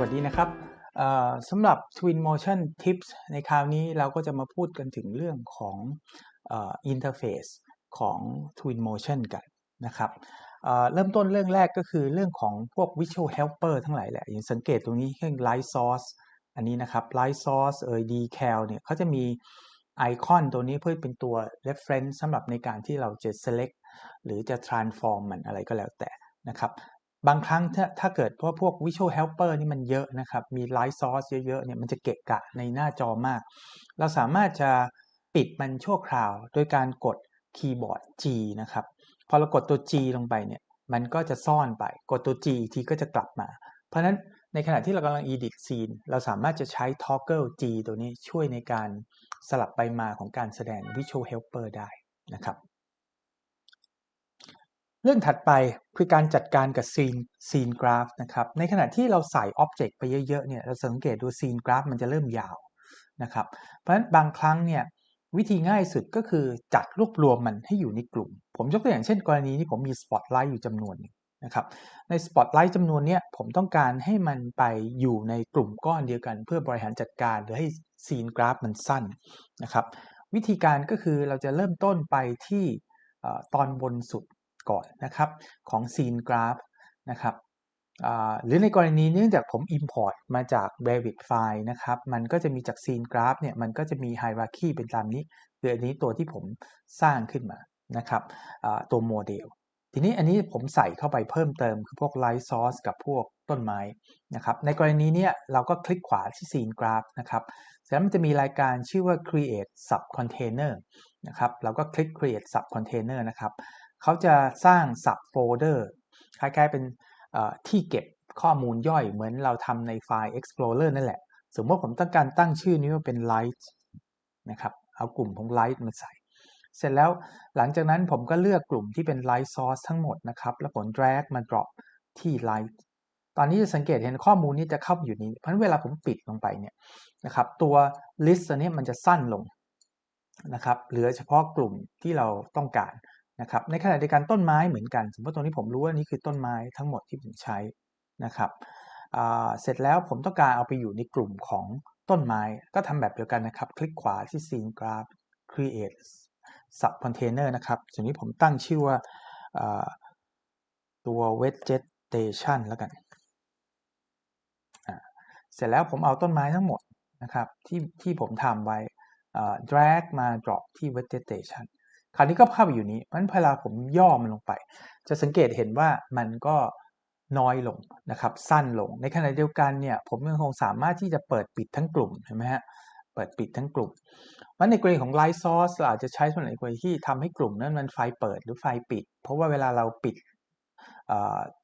วัสดีนะครับสำหรับ Twin Motion Tips ในคราวนี้เราก็จะมาพูดกันถึงเรื่องของอ่อ interface ของ Twin Motion กันนะครับเเริ่มต้นเรื่องแรกก็คือเรื่องของพวก Visual Helper ทั้งหลายแหละอย่างสังเกตตรงนี้เรื่อง Light Source อันนี้นะครับ Light Source เอ่ย Decal เนี่ยเขาจะมีไอคอนตัวนี้เพื่อเป็นตัว reference สำหรับในการที่เราจะ select หรือจะ transform มันอะไรก็แล้วแต่นะครับ บางครั้งถ้าถ้าเกิดว่าพวก Visual Helper นี่มันเยอะนะครับ มี Light Source เยอะๆเนี่ยมันจะเกะกะในหน้าจอมาก เราสามารถจะปิดมันชั่วคราวโดยการกดคีย์บอร์ด G นะครับ พอเรากดตัว G ลงไปเนี่ยมันก็จะซ่อนไป กดตัว G ทีก็จะกลับมา เพราะฉะนั้นในขณะที่เรากำลัง edit scene เราสามารถจะใช้ toggle G ตัวนี้ช่วยในการสลับไปมาของการแสดง Visual Helper ได้นะครับ เรื่องถัดไปคือการจัดการกับ scene scene graph นะครับในขณะที่เราใส่ object ไปเยอะๆเนี่ยเราสังเกตดู scene graph มันจะเริ่มยาวนะครับเพราะฉะนั้นบางครั้งเนี่ยวิธีง่ายสุดก็คือจัดรวบรวมมันให้อยู่ในกลุ่ม ผมยกตัวอย่างเช่น กรณีที่ผมมี spotlight อยู่จำนวนหนึงนะครับใน spotlight จำนวนเนี้ยผมต้องการให้มันไปอยู่ในกลุ่มก้อนเดียวกัน เพื่อบริหารจัดการหรือให้ scene graph มันสั้นนะครับวิธีการก็คือเราจะเริ่มต้นไปที่ตอนบนสุด ก่อนนะครับของ scene graph นะครับหรือในกรณีเนื่องจากผม import มาจาก Revit file นะครับมันก็จะมีจาก scene graph เนี่ยมันก็จะมี hierarchy เป็นตามนี้คืออันนี้ตัวที่ผมสร้างขึ้นมานะครับตัวโมเดลทีนี้อันนี้ผมใส่เข้าไปเพิ่มเติมคือพวก light source กับพวกต้นไม้นะครับในกรณีนี้เราก็คลิกขวาที่ scene graph นะครับเสร็จแล้วมันจะมีรายการชื่อว่า create sub container นะครับเราก็คลิก create sub container นะครับ เขาจะสร้าง sub folder คล้ายๆเป็นที่เก็บข้อมูลย่อยเหมือนเราทำในไฟล์ explorer นั่นแหละ สมมติผมต้องการตั้งชื่อนี้ว่าเป็น light นะครับ เอากลุ่มของ light มาใส่ เสร็จแล้วหลังจากนั้นผมก็เลือกกลุ่มที่เป็น light source ทั้งหมดนะครับ แล้วผม drag มา drop ที่ light ตอนนี้จะสังเกตเห็นข้อมูลนี้จะเข้าอยู่นี้ เพราะเวลาผมปิดลงไปเนี่ยนะครับ ตัว list ตัวนี้มันจะสั้นลงนะครับ เหลือเฉพาะกลุ่มที่เราต้องการ นะครับในขณะเดียวกันต้นไม้เหมือนกัน สมมติตรงนี้ผมรู้ว่านี่คือต้นไม้ทั้งหมดที่ผมใช้นะครับเสร็จแล้วผมต้องการเอาไปอยู่ในกลุ่มของต้นไม้ก็ทำแบบเดียวกันนะครับ คลิกขวาที่ scene graph create sub container นะครับส่วนนี้ผมตั้งชื่อว่าตัว vegetation แล้วกันเสร็จแล้วผมเอาต้นไม้ทั้งหมดนะครับที่ที่ผมทำไว้ drag มา drop ที่ vegetation คราวนี้ก็ภาพอยู่นี้เพราะฉะนั้นเวลาผมย่อมันลงไป จะสังเกตเห็นว่ามันก็น้อยลงนะครับ สั้นลงในขณะเดียวกันเนี่ยผมยังคงสามารถที่จะเปิดปิดทั้งกลุ่มเห็นไหมฮะเปิดปิดทั้งกลุ่มว่าในกรณีของ Light Source เราอาจจะใช้ส่วนไหนกรณีที่ทำให้กลุ่มนั้นมันไฟเปิดหรือไฟปิด เพราะว่าเวลาเราปิด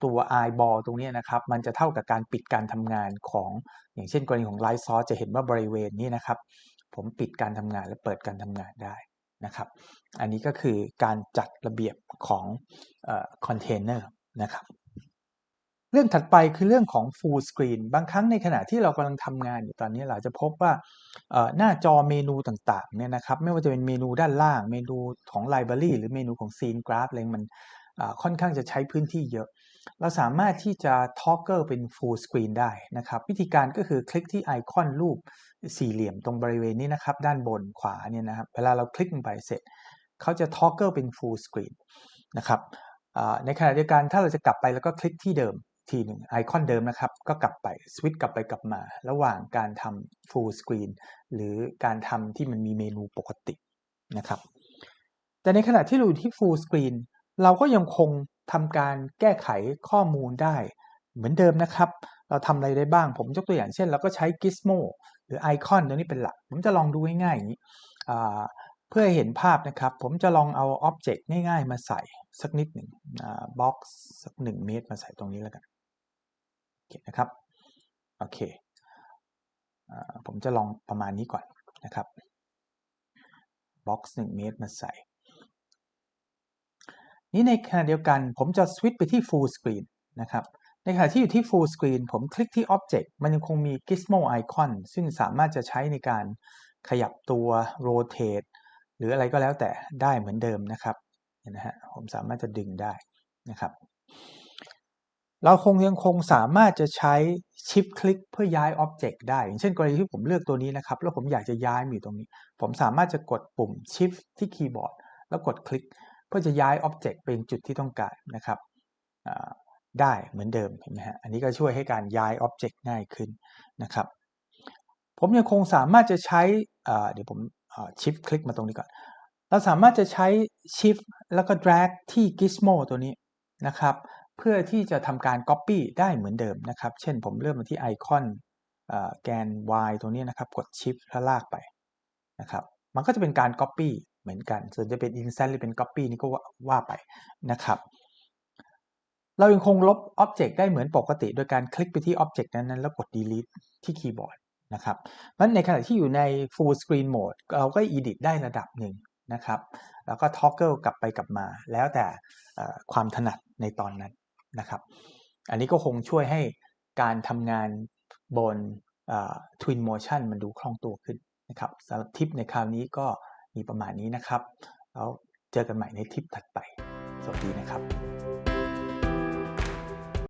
ตัว eyeball ตรงนี้นะครับ มันจะเท่ากับการปิดการทำงานของ อย่างเช่นกรณีของ Light Source จะเห็นว่าบริเวณนี้นะครับ ผมปิดการทำงานและเปิดการทำงานได้ นะครับ อันนี้ก็คือการจัดระเบียบของคอนเทนเนอร์นะครับเรื่องถัดไปคือเรื่องของ full screen บางครั้งในขณะที่เรากำลังทำงานอยู่ตอนนี้เราจะพบว่าหน้าจอเมนูต่างๆเนี่ยนะครับไม่ว่าจะเป็นเมนูด้านล่าง เมนูของ library หรือเมนูของ scene graph อะไรมัน ค่อนข้างจะใช้พื้นที่เยอะ เราสามารถที่จะ toggle เป็น full screen ได้นะครับ วิธีการก็คือคลิกที่ไอคอนรูปสี่เหลี่ยมตรงบริเวณนี้นะครับ ด้านบนขวาเนี่ยนะครับ เวลาเราคลิกลงไปเสร็จ เขาจะ toggle เป็น full screen นะครับในขณะเดียวกันถ้าเราจะกลับไปแล้วก็คลิกที่เดิมทีหนึ่งไอคอนเดิมนะครับ ก็กลับไปสวิตช์กลับไปกลับมา ระหว่างการทำ full screen หรือการทำที่มันมีเมนูปกตินะครับแต่ในขณะที่เราอยู่ที่ full screen เราก็ยังคงทำการแก้ไขข้อมูลได้เหมือนเดิมนะครับ เราทำอะไรได้บ้าง ผมยกตัวอย่างเช่น เราก็ใช้ Gizmo หรือไอคอนตัวนี้เป็นหลัก ผมจะลองดูง่ายๆอย่างนี้เพื่อให้เห็นภาพนะครับ ผมจะลองเอาอ็อบเจกต์ง่ายๆ มาใส่สักนิดหนึ่งบล็อกสักหนึ่งเมตรมาใส่ตรงนี้แล้วกันโอเคนะครับโอเคผมจะลองประมาณนี้ก่อนนะครับบล็อกหนึ่งเมตรมาใส่ นี่ในขณะเดียวกันผมจะสวิตช์ไปที่ full screen นะครับในขณะที่อยู่ที่ full screen ผมคลิกที่ object มันยังคงมี gizmo icon ซึ่งสามารถจะใช้ในการขยับตัว rotate หรืออะไรก็แล้วแต่ได้เหมือนเดิมนะครับนะฮะผมสามารถจะดึงได้นะครับ เราคงยังคงสามารถจะใช้ชิปคลิกเพื่อย้าย Object ได้ อย่างเช่นกรณีที่ผมเลือกตัวนี้นะครับ แล้วผมอยากจะย้ายมาอยู่ตรงนี้ ผมสามารถจะกดปุ่ม Shift ที่คีย์บอร์ดแล้วกดคลิก เพื่อจะย้าย Object ไปยังจุดที่ต้องการนะครับได้เหมือนเดิมเห็นไหมฮะอันนี้ก็ช่วยให้การย้าย Object ง่ายขึ้นนะครับผมยังคงสามารถจะใช้เดี๋ยวผมชิปคลิกมาตรงนี้ก่อน เราสามารถจะใช้ Shift แล้วก็ Drag ที่ Gizmo ตัวนี้นะครับเพื่อที่จะทำการ Copy ได้เหมือนเดิมนะครับ เช่นผมเลือกมาที่ไอคอนแกน Y ตัวนี้นะครับ กด Shift แล้วลากไปนะครับ มันก็จะเป็นการ Copy เหมือนกัน ส่วนจะเป็น Insert หรือเป็น Copy นี่ก็ว่าว่าไปนะครับ เรายังคงลบ Object ได้เหมือนปกติ โดยการคลิกไปที่ Object นั้นๆ แล้วกด Delete ที่คีย์บอร์ดนะครับมันในขณะที่อยู่ใน Full Screen Mode เราก็ Edit ได้ระดับหนึ่งนะครับ แล้วก็ Toggle กลับไปกลับมา แล้วแต่ความถนัดในตอนนั้นนะครับ อันนี้ก็คงช่วยให้การทำงานบน Twin Motion มันดูคล่องตัวขึ้นนะครับสำหรับทิปในคราวนี้ก็ มีประมาณนี้นะครับ แล้วเจอกันใหม่ในทริปถัดไป สวัสดีนะครับ